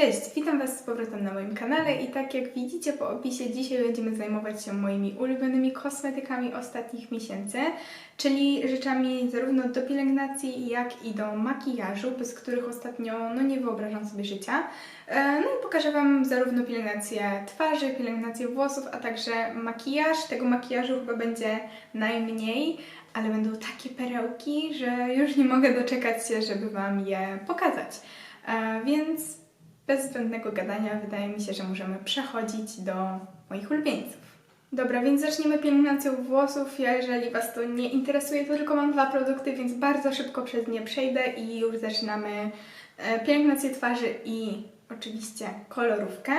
Cześć, witam Was z powrotem na moim kanale i tak jak widzicie po opisie, dzisiaj będziemy zajmować się moimi ulubionymi kosmetykami ostatnich miesięcy, czyli rzeczami zarówno do pielęgnacji, jak i do makijażu, bez których ostatnio no nie wyobrażam sobie życia. E, No i pokażę Wam zarówno pielęgnację twarzy, pielęgnację włosów, a także makijaż. Tego makijażu chyba będzie najmniej, ale będą takie perełki, że już nie mogę doczekać się, żeby Wam je pokazać. E, Więc bez zbędnego gadania wydaje mi się, że możemy przechodzić do moich ulubieńców. Dobra, więc zaczniemy pielęgnacją włosów. Ja, jeżeli Was to nie interesuje, to tylko mam dwa produkty, więc bardzo szybko przez nie przejdę i już zaczynamy e, pielęgnację twarzy i oczywiście kolorówkę.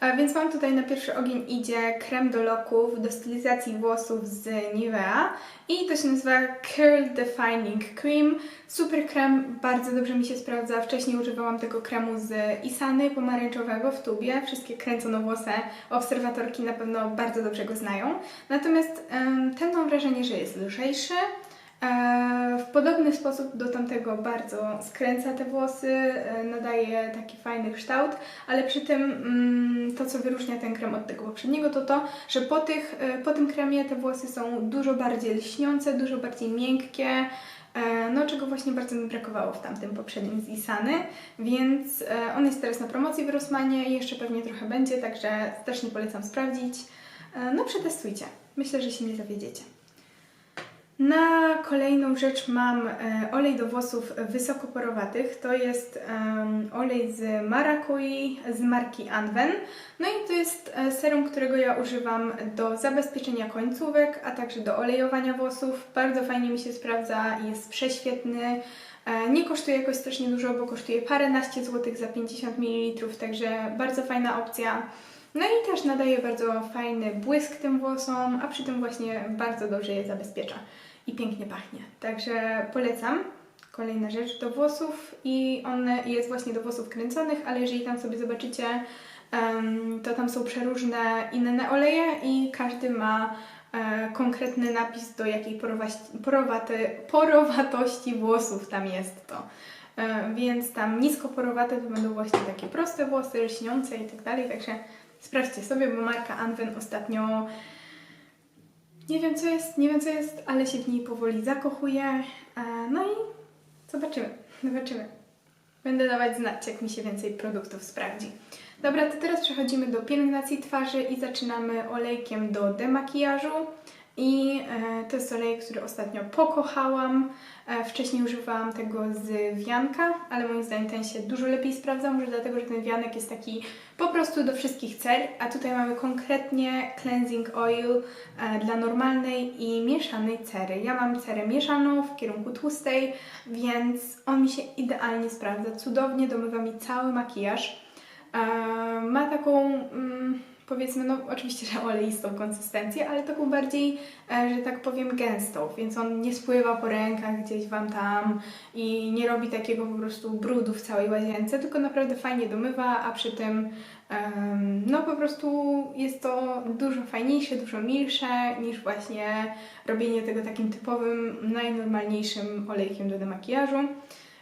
E, Więc mam tutaj na pierwszy ogień idzie krem do loków do stylizacji włosów z Nivea i to się nazywa Curl Defining Cream. Super krem, bardzo dobrze mi się sprawdza. Wcześniej używałam tego kremu z Isany pomarańczowego w tubie. Wszystkie kręconowłose obserwatorki na pewno bardzo dobrze go znają. Natomiast ten mam wrażenie, że jest lżejszy. E, W podobny sposób do tamtego bardzo skręca te włosy, e, nadaje taki fajny kształt, ale przy tym mm, to, co wyróżnia ten krem od tego poprzedniego, to to, że po, tych, e, po tym kremie te włosy są dużo bardziej lśniące, dużo bardziej miękkie, no czego właśnie bardzo mi brakowało w tamtym poprzednim z Isany, więc on jest teraz na promocji w Rossmanie, jeszcze pewnie trochę będzie, także strasznie polecam sprawdzić. No przetestujcie, myślę, że się nie zawiedziecie. Na kolejną rzecz mam e, olej do włosów wysokoporowatych. To jest olej z marakui z marki Anwen. No i to jest e, serum, którego ja używam do zabezpieczenia końcówek, a także do olejowania włosów. Bardzo fajnie mi się sprawdza, jest prześwietny. E, Nie kosztuje jakoś strasznie dużo, bo kosztuje paręnaście złotych za 50 ml, także bardzo fajna opcja. No i też nadaje bardzo fajny błysk tym włosom, a przy tym właśnie bardzo dobrze je zabezpiecza i pięknie pachnie. Także polecam. Kolejna rzecz do włosów i on jest właśnie do włosów kręconych, ale jeżeli tam sobie zobaczycie, to tam są przeróżne inne oleje i każdy ma e, konkretny napis do jakiej porowaty, porowatości włosów tam jest to. E, więc tam nisko porowate to będą właśnie takie proste włosy, lśniące i tak dalej, także sprawdźcie sobie, bo marka Anwen ostatnio nie wiem co jest, nie wiem co jest, ale się w niej powoli zakochuję. E, No i zobaczymy, zobaczymy. Będę dawać znać, jak mi się więcej produktów sprawdzi. Dobra, to teraz przechodzimy do pielęgnacji twarzy i zaczynamy olejkiem do demakijażu. I e, to jest olej, który ostatnio pokochałam. E, wcześniej używałam tego z wianka, ale moim zdaniem ten się dużo lepiej sprawdza. Może dlatego, że ten wianek jest taki po prostu do wszystkich cer, a tutaj mamy konkretnie cleansing oil e, dla normalnej i mieszanej cery. Ja mam cerę mieszaną w kierunku tłustej, więc on mi się idealnie sprawdza. Cudownie domywa mi cały makijaż. Ma taką, mm, powiedzmy, no oczywiście, że oleistą konsystencję, ale taką bardziej, e, że tak powiem, gęstą, więc on nie spływa po rękach gdzieś Wam tam i nie robi takiego po prostu brudu w całej łazience, tylko naprawdę fajnie domywa, a przy tym no po prostu jest to dużo fajniejsze, dużo milsze niż właśnie robienie tego takim typowym, najnormalniejszym olejkiem do demakijażu.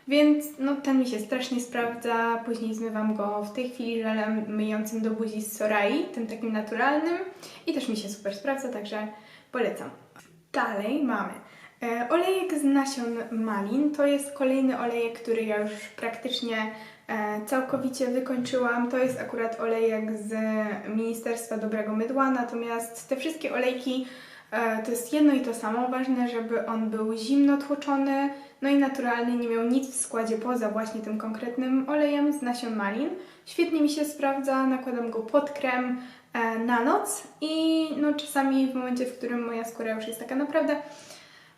Więc no, ten mi się strasznie sprawdza. Później zmywam go w tej chwili żelem myjącym do buzi z Sorai, tym takim naturalnym. I też mi się super sprawdza, także polecam. Dalej mamy e, olejek z nasion malin. To jest kolejny olejek, który ja już praktycznie e, całkowicie wykończyłam. To jest akurat olejek z Ministerstwa Dobrego Mydła, natomiast te wszystkie olejki to jest jedno i to samo. Ważne, żeby on był zimno tłoczony, no i naturalny, nie miał nic w składzie poza właśnie tym konkretnym olejem z nasion malin. Świetnie mi się sprawdza, nakładam go pod krem e, na noc i no czasami w momencie, w którym moja skóra już jest taka naprawdę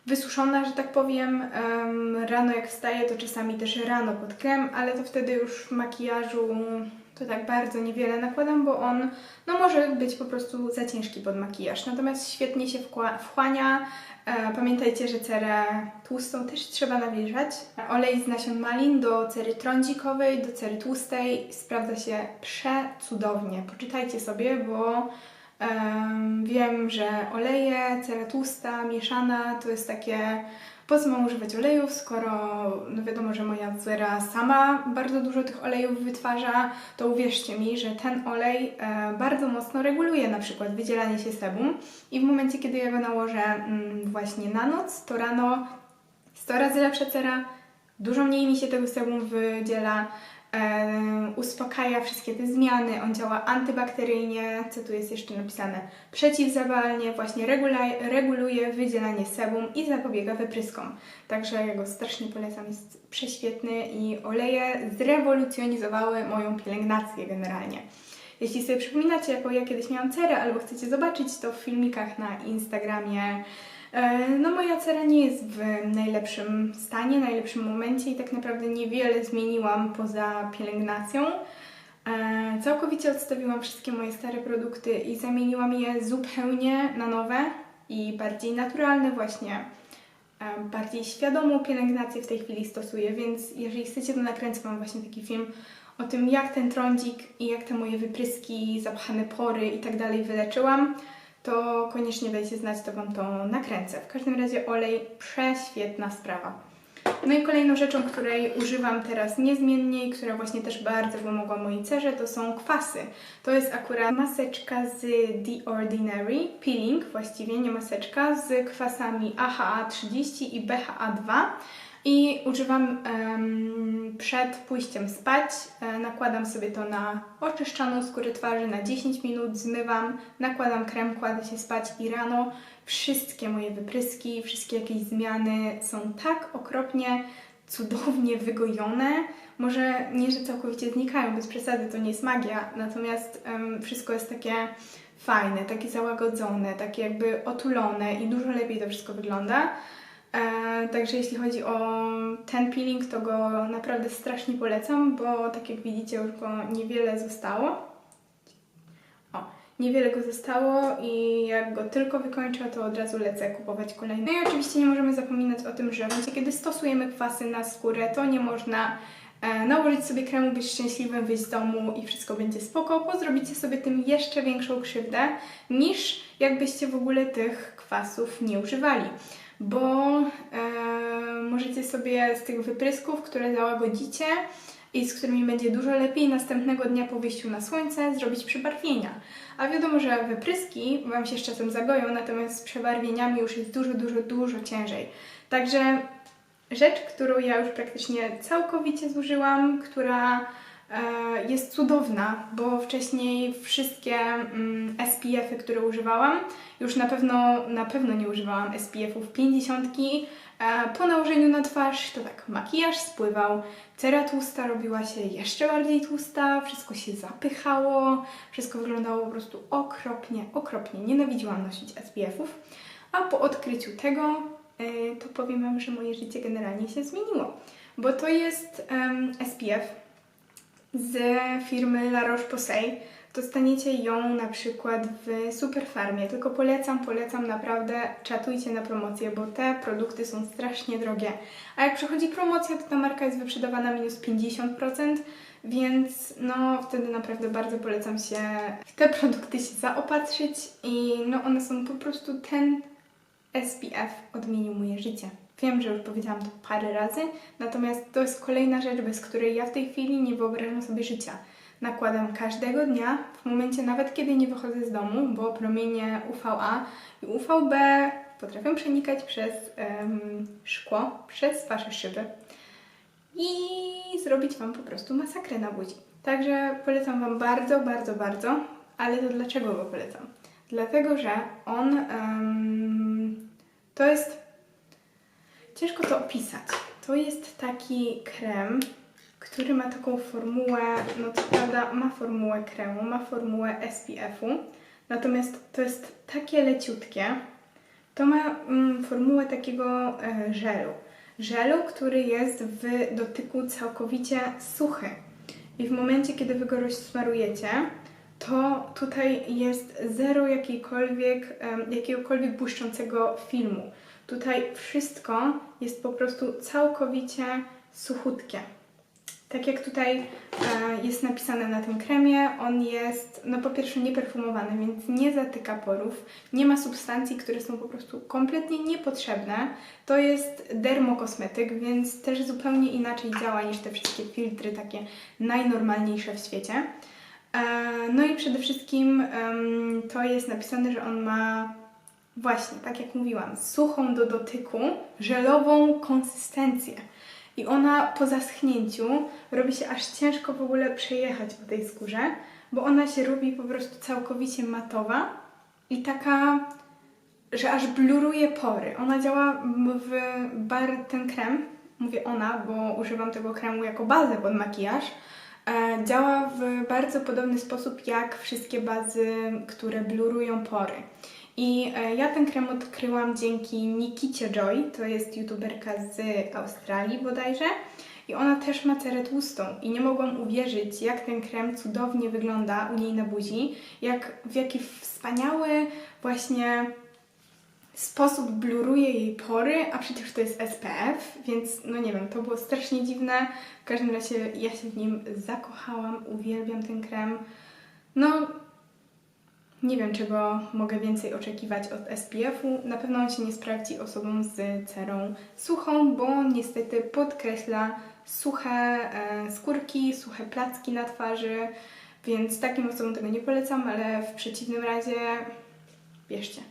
wysuszona, że tak powiem, em, rano jak wstaję, to czasami też rano pod krem, ale to wtedy już makijażu to tak bardzo niewiele nakładam, bo on no może być po prostu za ciężki pod makijaż. Natomiast świetnie się wchłania. E, Pamiętajcie, że cerę tłustą też trzeba nawilżać. Olej z nasion malin do cery trądzikowej, do cery tłustej sprawdza się przecudownie. Poczytajcie sobie, bo em, wiem, że oleje, cera tłusta, mieszana to jest takie Po co mam używać olejów, skoro no wiadomo, że moja cera sama bardzo dużo tych olejów wytwarza, to uwierzcie mi, że ten olej e, bardzo mocno reguluje na przykład wydzielanie się sebum i w momencie, kiedy ja go nałożę mm, właśnie na noc, to rano 100 razy lepsza cera, dużo mniej mi się tego sebum wydziela, uspokaja wszystkie te zmiany, on działa antybakteryjnie, co tu jest jeszcze napisane, przeciwzapalnie, właśnie regula- reguluje wydzielanie sebum i zapobiega wypryskom. Także ja go strasznie polecam, jest prześwietny i oleje zrewolucjonizowały moją pielęgnację generalnie. Jeśli sobie przypominacie, jaką ja kiedyś miałam cerę, albo chcecie zobaczyć to w filmikach na Instagramie, no moja cera nie jest w najlepszym stanie, najlepszym momencie i tak naprawdę niewiele zmieniłam poza pielęgnacją. E, Całkowicie odstawiłam wszystkie moje stare produkty i zamieniłam je zupełnie na nowe i bardziej naturalne właśnie. e, Bardziej świadomą pielęgnację w tej chwili stosuję, więc jeżeli chcecie, to nakręcę Wam właśnie taki film o tym, jak ten trądzik i jak te moje wypryski, zapchane pory i tak dalej wyleczyłam, to koniecznie dajcie znać, to Wam to nakręcę. W każdym razie olej, prześwietna sprawa. No i kolejną rzeczą, której używam teraz niezmiennie i która właśnie też bardzo pomogła mojej cerze, to są kwasy. To jest akurat maseczka z The Ordinary, peeling właściwie, nie maseczka, z kwasami AHA30 i BHA2. I używam em, przed pójściem spać. E, nakładam sobie to na oczyszczoną skórę twarzy na 10 minut, zmywam, nakładam krem, kładę się spać i rano wszystkie moje wypryski, wszystkie jakieś zmiany są tak okropnie, cudownie wygojone. Może nie, że całkowicie znikają, bez przesady, to nie jest magia, natomiast em, wszystko jest takie fajne, takie załagodzone, takie jakby otulone i dużo lepiej to wszystko wygląda. E, także jeśli chodzi o ten peeling, to go naprawdę strasznie polecam, bo tak jak widzicie już go niewiele zostało. O, niewiele go zostało i jak go tylko wykończę, to od razu lecę kupować kolejny. No i oczywiście nie możemy zapominać o tym, że w momencie, kiedy stosujemy kwasy na skórę, to nie można e, nałożyć sobie kremu, być szczęśliwym, wyjść z domu i wszystko będzie spoko, bo zrobicie sobie tym jeszcze większą krzywdę, niż jakbyście w ogóle tych kwasów nie używali bo e, możecie sobie z tych wyprysków, które załagodzicie i z którymi będzie dużo lepiej następnego dnia po wyjściu na słońce zrobić przebarwienia. A wiadomo, że wypryski Wam się z czasem zagoją, natomiast z przebarwieniami już jest dużo, dużo, dużo ciężej. Także rzecz, którą ja już praktycznie całkowicie zużyłam, która jest cudowna, bo wcześniej wszystkie mm, SPF-y, które używałam, już na pewno, na pewno nie używałam SPF-ów 50. E, po nałożeniu na twarz to tak makijaż spływał, cera tłusta robiła się jeszcze bardziej tłusta, wszystko się zapychało, wszystko wyglądało po prostu okropnie, okropnie. Nienawidziłam nosić SPF-ów, a po odkryciu tego e, to powiem Wam, że moje życie generalnie się zmieniło, bo to jest SPF z firmy La Roche-Posay. Dostaniecie ją na przykład w Superfarmie, tylko polecam, polecam naprawdę, czatujcie na promocję, bo te produkty są strasznie drogie. A jak przychodzi promocja, to ta marka jest wyprzedawana minus 50%, więc no wtedy naprawdę bardzo polecam się w te produkty się zaopatrzyć i no one są po prostu ten SPF odmienił moje życie. Wiem, że już powiedziałam to parę razy, natomiast to jest kolejna rzecz, bez której ja w tej chwili nie wyobrażam sobie życia. Nakładam każdego dnia, w momencie nawet kiedy nie wychodzę z domu, bo promienie UVA i UVB potrafią przenikać przez em, szkło, przez Wasze szyby i zrobić Wam po prostu masakrę na buzi. Także polecam Wam bardzo, bardzo, bardzo, ale to dlaczego go polecam? Dlatego, że on em, to jest Ciężko to opisać. To jest taki krem, który ma taką formułę, no to prawda, ma formułę kremu, ma formułę SPF-u, natomiast to jest takie leciutkie. To ma mm, formułę takiego e, żelu. Żelu, który jest w dotyku całkowicie suchy. I w momencie, kiedy wy go rozsmarujecie, to tutaj jest zero jakiejkolwiek, em, jakiegokolwiek błyszczącego filmu. Tutaj wszystko jest po prostu całkowicie suchutkie. Tak jak tutaj e, jest napisane na tym kremie, on jest no po pierwsze nieperfumowany, więc nie zatyka porów, nie ma substancji, które są po prostu kompletnie niepotrzebne. To jest dermokosmetyk, więc też zupełnie inaczej działa niż te wszystkie filtry takie najnormalniejsze w świecie. E, no i przede wszystkim to jest napisane, że on ma właśnie, tak jak mówiłam, suchą do dotyku, żelową konsystencję. I ona po zaschnięciu robi się aż ciężko w ogóle przejechać po tej skórze, bo ona się robi po prostu całkowicie matowa i taka, że aż bluruje pory. Ona działa w bar ten krem, mówię ona, bo używam tego kremu jako bazę pod makijaż. E, działa w bardzo podobny sposób jak wszystkie bazy, które blurują pory. I e, ja ten krem odkryłam dzięki Nikicie Joy, to jest youtuberka z Australii bodajże. I ona też ma cerę tłustą i nie mogłam uwierzyć, jak ten krem cudownie wygląda u niej na buzi, jak w jaki wspaniały właśnie sposób bluruje jej pory, a przecież to jest SPF, więc no nie wiem, to było strasznie dziwne. W każdym razie ja się w nim zakochałam, uwielbiam ten krem. No, nie wiem, czego mogę więcej oczekiwać od SPF-u. Na pewno on się nie sprawdzi osobom z cerą suchą, bo niestety podkreśla suche e, skórki, suche placki na twarzy, więc takim osobom tego nie polecam, ale w przeciwnym razie bierzcie.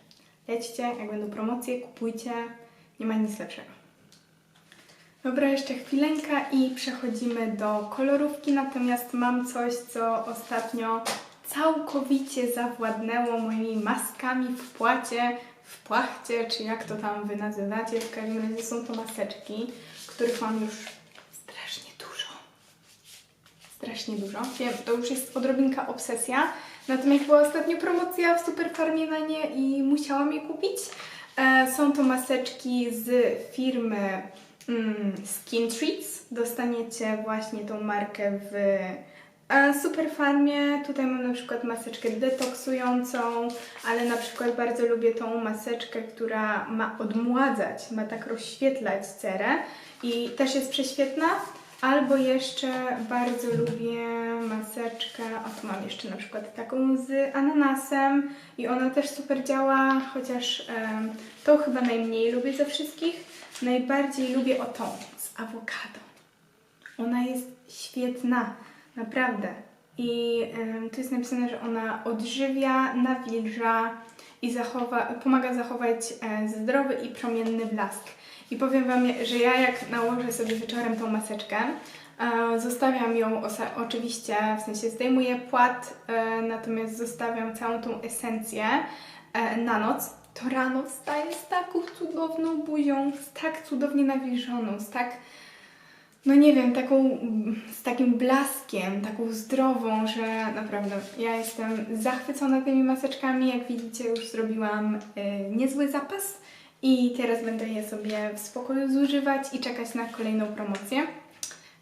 Lećcie, jak będą promocje, kupujcie, nie ma nic lepszego. Dobra, jeszcze chwileńka i przechodzimy do kolorówki, natomiast mam coś, co ostatnio całkowicie zawładnęło moimi maskami w płacie, w płachcie, czy jak to tam Wy nazywacie. W każdym razie są to maseczki, których mam już strasznie dużo. Strasznie dużo. Wiem, to już jest odrobinka obsesja. Natomiast była ostatnio promocja w Superfarmie na nie i musiałam je kupić. E, są to maseczki z firmy mm, Skin Treats. Dostaniecie właśnie tą markę w a Super Farmie, tutaj mam na przykład maseczkę detoksującą, ale na przykład bardzo lubię tą maseczkę, która ma odmładzać, ma tak rozświetlać cerę i też jest prześwietna. Albo jeszcze bardzo lubię maseczkę, o mam jeszcze na przykład taką z ananasem i ona też super działa, chociaż um, tą chyba najmniej lubię ze wszystkich. Najbardziej lubię o tą, z awokado. Ona jest świetna. Naprawdę. I tu jest napisane, że ona odżywia, nawilża i zachowa, pomaga zachować e, zdrowy i promienny blask. I powiem Wam, że ja jak nałożę sobie wieczorem tą maseczkę, e, zostawiam ją oczywiście, w sensie zdejmuję płat, e, natomiast zostawiam całą tą esencję na noc, to rano wstaję z taką cudowną buzią, z tak cudownie nawilżoną, z tak no nie wiem, taką, z takim blaskiem, taką zdrową, że naprawdę ja jestem zachwycona tymi maseczkami. Jak widzicie, już zrobiłam y, niezły zapas i teraz będę je sobie w spokoju zużywać i czekać na kolejną promocję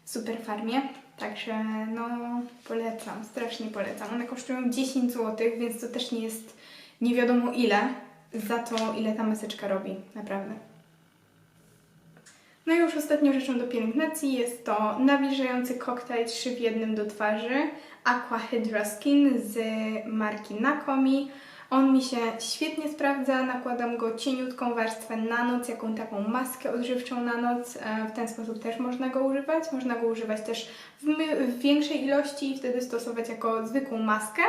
w Super Farmie. Także no polecam, strasznie polecam. One kosztują 10 zł, więc to też nie jest nie wiadomo ile za to, ile ta maseczka robi, naprawdę. No i już ostatnią rzeczą do pielęgnacji jest to nawilżający koktajl 3 w 1 do twarzy Aqua Hydra Skin z marki Nakomi. On mi się świetnie sprawdza, nakładam go cieniutką warstwę na noc, jaką taką maskę odżywczą na noc. E, w ten sposób też można go używać. Można go używać też w, w większej ilości i wtedy stosować jako zwykłą maskę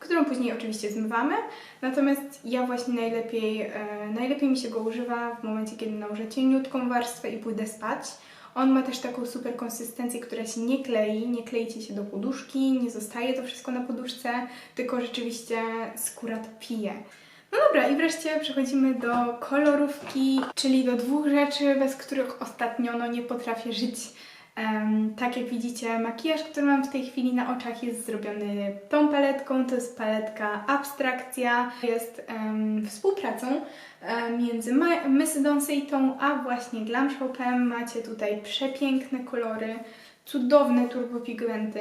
którą później oczywiście zmywamy. Natomiast ja właśnie najlepiej, e, najlepiej mi się go używa w momencie, kiedy nałożę cieniutką warstwę i pójdę spać. On ma też taką super konsystencję, która się nie klei, nie kleicie się do poduszki, nie zostaje to wszystko na poduszce, tylko rzeczywiście skóra to pije. No dobra, i wreszcie przechodzimy do kolorówki, czyli do dwóch rzeczy, bez których ostatnio no, nie potrafię żyć. Tak jak widzicie, makijaż, który mam w tej chwili na oczach jest zrobiony tą paletką. To jest paletka Abstrakcja. Jest um, współpracą um, między Miss Donceitą a właśnie Glam Shopem. Macie tutaj przepiękne kolory, cudowne turbopigmenty.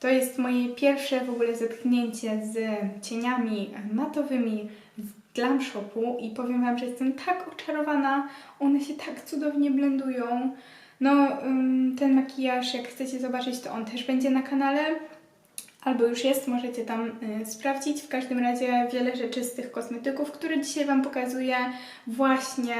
To jest moje pierwsze w ogóle zetknięcie z cieniami matowymi z Glam Shopu i powiem Wam, że jestem tak oczarowana. One się tak cudownie blendują. No, ten makijaż, jak chcecie zobaczyć, to on też będzie na kanale. Albo już jest, możecie tam y, sprawdzić. W każdym razie wiele rzeczy z tych kosmetyków, które dzisiaj Wam pokazuję, właśnie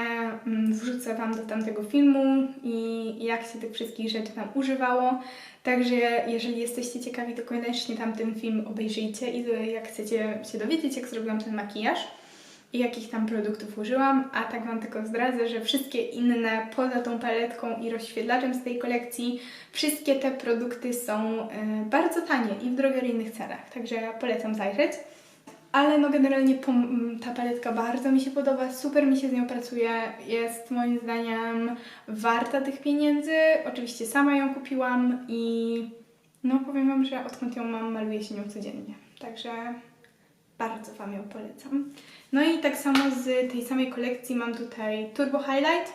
wrzucę Wam do tamtego filmu i jak się tych wszystkich rzeczy tam używało. Także jeżeli jesteście ciekawi, to koniecznie tamten film obejrzyjcie i jak chcecie się dowiedzieć, jak zrobiłam ten makijaż i jakich tam produktów użyłam, a tak Wam tylko zdradzę, że wszystkie inne poza tą paletką i rozświetlaczem z tej kolekcji, wszystkie te produkty są e, bardzo tanie i w drogeryjnych cenach, także polecam zajrzeć. Ale no generalnie ta paletka bardzo mi się podoba, super mi się z nią pracuje, jest moim zdaniem warta tych pieniędzy. Oczywiście sama ją kupiłam i no powiem Wam, że odkąd ją mam, maluję się nią codziennie. Także bardzo Wam ją polecam. No i tak samo z tej samej kolekcji mam tutaj Turbo Highlight,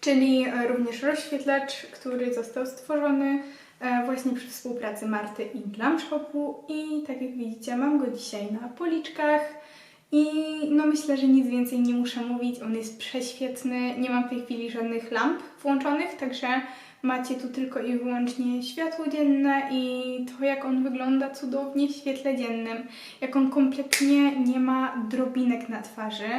czyli e, również rozświetlacz, który został stworzony e, właśnie przy współpracy Marty i Glam Shopu i tak jak widzicie mam go dzisiaj na policzkach i no myślę, że nic więcej nie muszę mówić, on jest prześwietny, nie mam w tej chwili żadnych lamp włączonych, także macie tu tylko i wyłącznie światło dzienne i to jak on wygląda cudownie w świetle dziennym, jak on kompletnie nie ma drobinek na twarzy.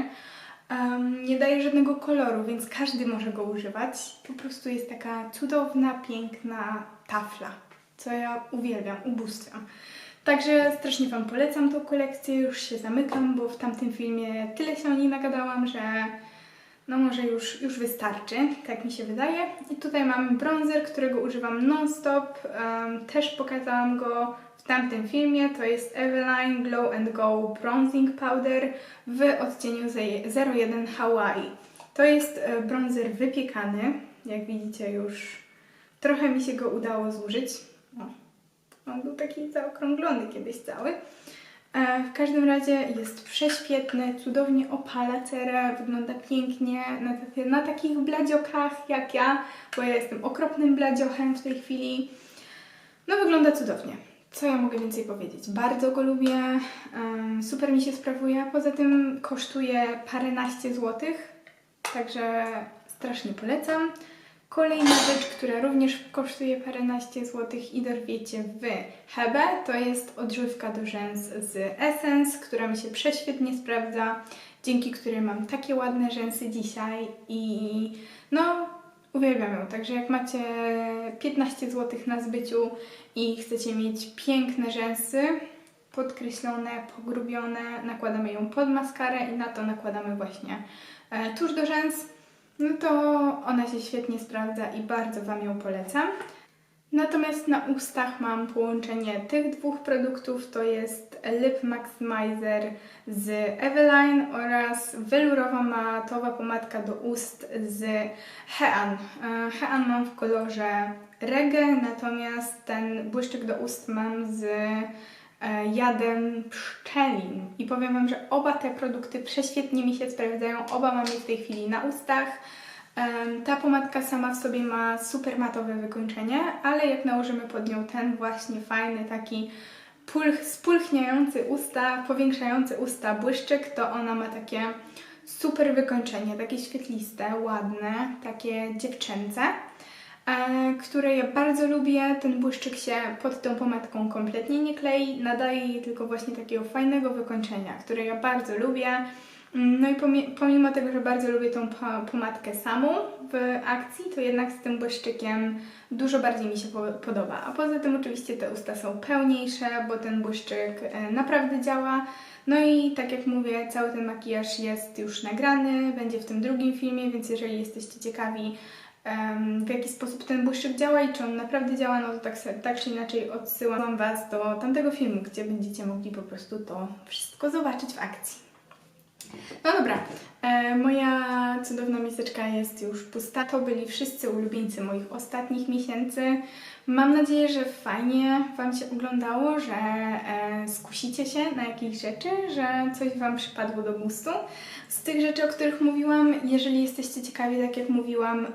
Um, nie daje żadnego koloru, więc każdy może go używać. Po prostu jest taka cudowna, piękna tafla, co ja uwielbiam, ubóstwiam. Także strasznie Wam polecam tą kolekcję, już się zamykam, bo w tamtym filmie tyle się o niej nagadałam, że no może już, już wystarczy, tak mi się wydaje. I tutaj mamy bronzer, którego używam non-stop, um, też pokazałam go w tamtym filmie, to jest Eveline Glow and Go Bronzing Powder w odcieniu 01 Hawaii. To jest e, bronzer wypiekany, jak widzicie już trochę mi się go udało zużyć. On był taki zaokrąglony kiedyś cały. E, W każdym razie jest prześwietny, cudownie opala cerę, wygląda pięknie na, na takich bladziokach jak ja, bo ja jestem okropnym bladziochem w tej chwili. No wygląda cudownie. Co ja mogę więcej powiedzieć? Bardzo go lubię, super mi się sprawuje, poza tym kosztuje paręnaście złotych, także strasznie polecam. Kolejna rzecz, która również kosztuje paręnaście złotych i dorwiecie w Hebe, to jest odżywka do rzęs z Essence, która mi się prześwietnie sprawdza, dzięki której mam takie ładne rzęsy dzisiaj i no uwielbiam ją. Także jak macie 15 zł na zbyciu i chcecie mieć piękne rzęsy, podkreślone, pogrubione, nakładamy ją pod maskarę i na to nakładamy właśnie e, tusz do rzęs no to ona się świetnie sprawdza i bardzo Wam ją polecam. Natomiast na ustach mam połączenie tych dwóch produktów, to jest Lip Maximizer z Eveline oraz welurowa matowa pomadka do ust z Hean. E, Hean mam w kolorze reggae, natomiast ten błyszczyk do ust mam z jadem pszczelim. I powiem Wam, że oba te produkty prześwietnie mi się sprawdzają, oba mam je w tej chwili na ustach. Ta pomadka sama w sobie ma super matowe wykończenie, ale jak nałożymy pod nią ten właśnie fajny, taki pulch, spulchniający usta, powiększający usta błyszczyk, to ona ma takie super wykończenie, takie świetliste, ładne, takie dziewczęce, e, które ja bardzo lubię. Ten błyszczyk się pod tą pomadką kompletnie nie klei, nadaje jej tylko właśnie takiego fajnego wykończenia, które ja bardzo lubię. Mm, No i pomimo tego, że bardzo lubię tą po- pomadkę samą w akcji, to jednak z tym błyszczykiem dużo bardziej mi się po- podoba. A poza tym oczywiście te usta są pełniejsze, bo ten błyszczyk e, naprawdę działa. No i tak jak mówię, cały ten makijaż jest już nagrany, będzie w tym drugim filmie, więc jeżeli jesteście ciekawi w jaki sposób ten błyszczyk działa i czy on naprawdę działa, no to tak, tak czy inaczej odsyłam Was do tamtego filmu, gdzie będziecie mogli po prostu to wszystko zobaczyć w akcji. No dobra, e, moja cudowna miseczka jest już pusta. To byli wszyscy ulubieńcy moich ostatnich miesięcy. Mam nadzieję, że fajnie Wam się oglądało, że e, skusicie się na jakieś rzeczy, że coś Wam przypadło do gustu. Z tych rzeczy, o których mówiłam, jeżeli jesteście ciekawi, tak jak mówiłam,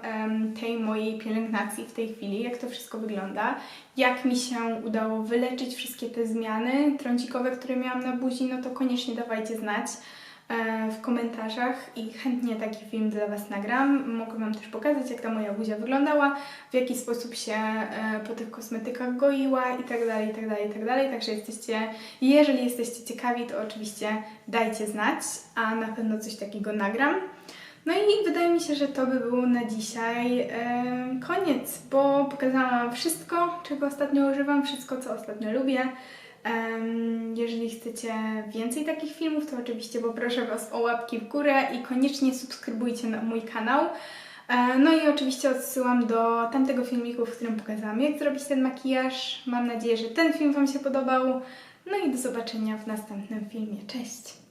tej mojej pielęgnacji w tej chwili, jak to wszystko wygląda, jak mi się udało wyleczyć wszystkie te zmiany trącikowe, które miałam na buzi, no to koniecznie dawajcie znać. E, w komentarzach i chętnie taki film dla Was nagram. Mogę Wam też pokazać, jak ta moja buzia wyglądała, w jaki sposób się e, po tych kosmetykach goiła i tak dalej, i tak dalej, i tak dalej. Także jesteście, jeżeli jesteście ciekawi, to oczywiście dajcie znać, a na pewno coś takiego nagram. No i wydaje mi się, że to by był na dzisiaj em, koniec, bo pokazałam wszystko, czego ostatnio używam, wszystko, co ostatnio lubię. Jeżeli chcecie więcej takich filmów, to oczywiście poproszę Was o łapki w górę i koniecznie subskrybujcie mój kanał. E, No i oczywiście odsyłam do tamtego filmiku, w którym pokazałam, jak zrobić ten makijaż. Mam nadzieję, że ten film Wam się podobał. No i do zobaczenia w następnym filmie. Cześć!